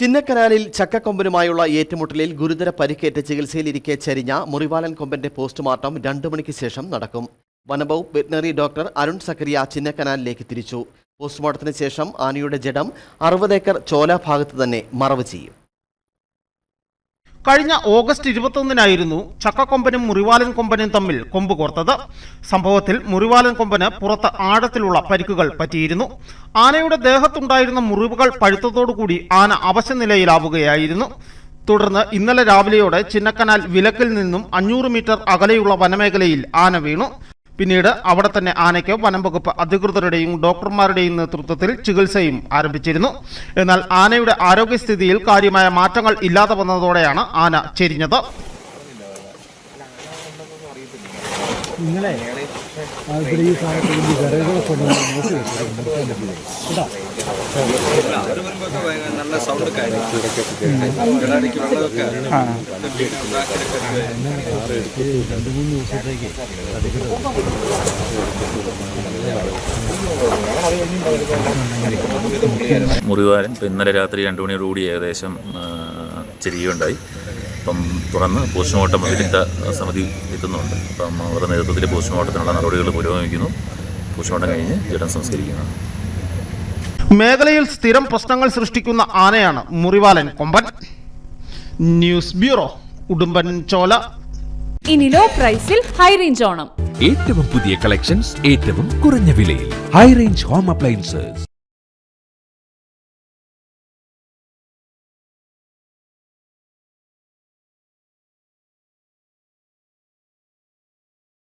ചിന്നക്കനാലിൽ ചക്കക്കൊമ്പനുമായുള്ള ഏറ്റുമുട്ടലിൽ ഗുരുതര പരിക്കേറ്റ് ചികിത്സയിലിരിക്കെ ചരിഞ്ഞ മുറിവാലൻ കൊമ്പന്റെ പോസ്റ്റ്മോർട്ടം രണ്ടു മണിക്ക് ശേഷം നടക്കും. വനംവകുപ്പ് വെറ്റിനറി ഡോക്ടർ അരുൺ സക്കറിയ ചിന്നക്കനാലിലേക്ക് തിരിച്ചു. പോസ്റ്റ്മോർട്ടത്തിന് ശേഷം ആനയുടെ ജഡം അറുപത് ഏക്കർ ചോല ഭാഗത്ത് തന്നെ മറവ് ചെയ്യും. കഴിഞ്ഞ ഓഗസ്റ്റ് ഇരുപത്തൊന്നിനായിരുന്നു ചക്കക്കൊമ്പനും മുറിവാലൻ കൊമ്പനും തമ്മിൽ കൊമ്പ് കോർത്തത്. സംഭവത്തിൽ മുറിവാലൻ കൊമ്പന് പുറത്ത് ആഴത്തിലുള്ള പരിക്കുകൾ പറ്റിയിരുന്നു. ആനയുടെ ദേഹത്തുണ്ടായിരുന്ന മുറിവുകൾ പഴുത്തതോടുകൂടി ആന അവശനിലയിലാവുകയായിരുന്നു. തുടർന്ന് ഇന്നലെ രാവിലെയോടെ ചിന്നക്കനാൽ വിലക്കിൽ നിന്നും അഞ്ഞൂറ് മീറ്റർ അകലെയുള്ള വനമേഖലയിൽ ആന വീണു. പിന്നീട് അവിടെ തന്നെ ആനയ്ക്ക് വനംവകുപ്പ് അധികൃതരുടെയും ഡോക്ടർമാരുടെയും നേതൃത്വത്തിൽ ചികിത്സയും ആരംഭിച്ചിരുന്നു. എന്നാൽ ആനയുടെ ആരോഗ്യസ്ഥിതിയിൽ കാര്യമായ മാറ്റങ്ങൾ ഇല്ലാതെ വന്നതോടെയാണ് ആന ചെരിഞ്ഞത്. നിങ്ങളെ ഇവിടെ ഈ സാധനത്തിൽ വെള്ളമൊക്കെ ഈ രണ്ട് മൂന്ന് ദിവസത്തേക്ക് മുറിവാരൻ ഇപ്പം ഇന്നലെ രാത്രി രണ്ട് മണിയോടുകൂടി ഏകദേശം ചെരിയുണ്ടായി. അപ്പം തുറന്ന് പോസ്റ്റ്മോർട്ടം വിദഗ്ധ സമിതി എത്തുന്നുണ്ട്. അപ്പം അവരുടെ നേതൃത്വത്തിൽ പോസ്റ്റ്മോർട്ടത്തിനുള്ള നടപടികൾ പുരോഗമിക്കുന്നു. പോസ്റ്റ്മോർട്ടം കഴിഞ്ഞ് ജഡം സംസ്കരിക്കുന്നു. മേഖലയിൽ സ്ഥിരം പ്രശ്നങ്ങൾ സൃഷ്ടിക്കുന്ന ആനയാണ് മുറിവാലൻ കൊമ്പൻ. News bureau Udumbanchola. ഇനി ലോ പ്രൈസിൽ ഹൈ റേഞ്ച് ഓണം. ഏറ്റവും പുതിയ കളക്ഷൻസ് ഏറ്റവും കുറഞ്ഞ വിലയിൽ. High range home appliances.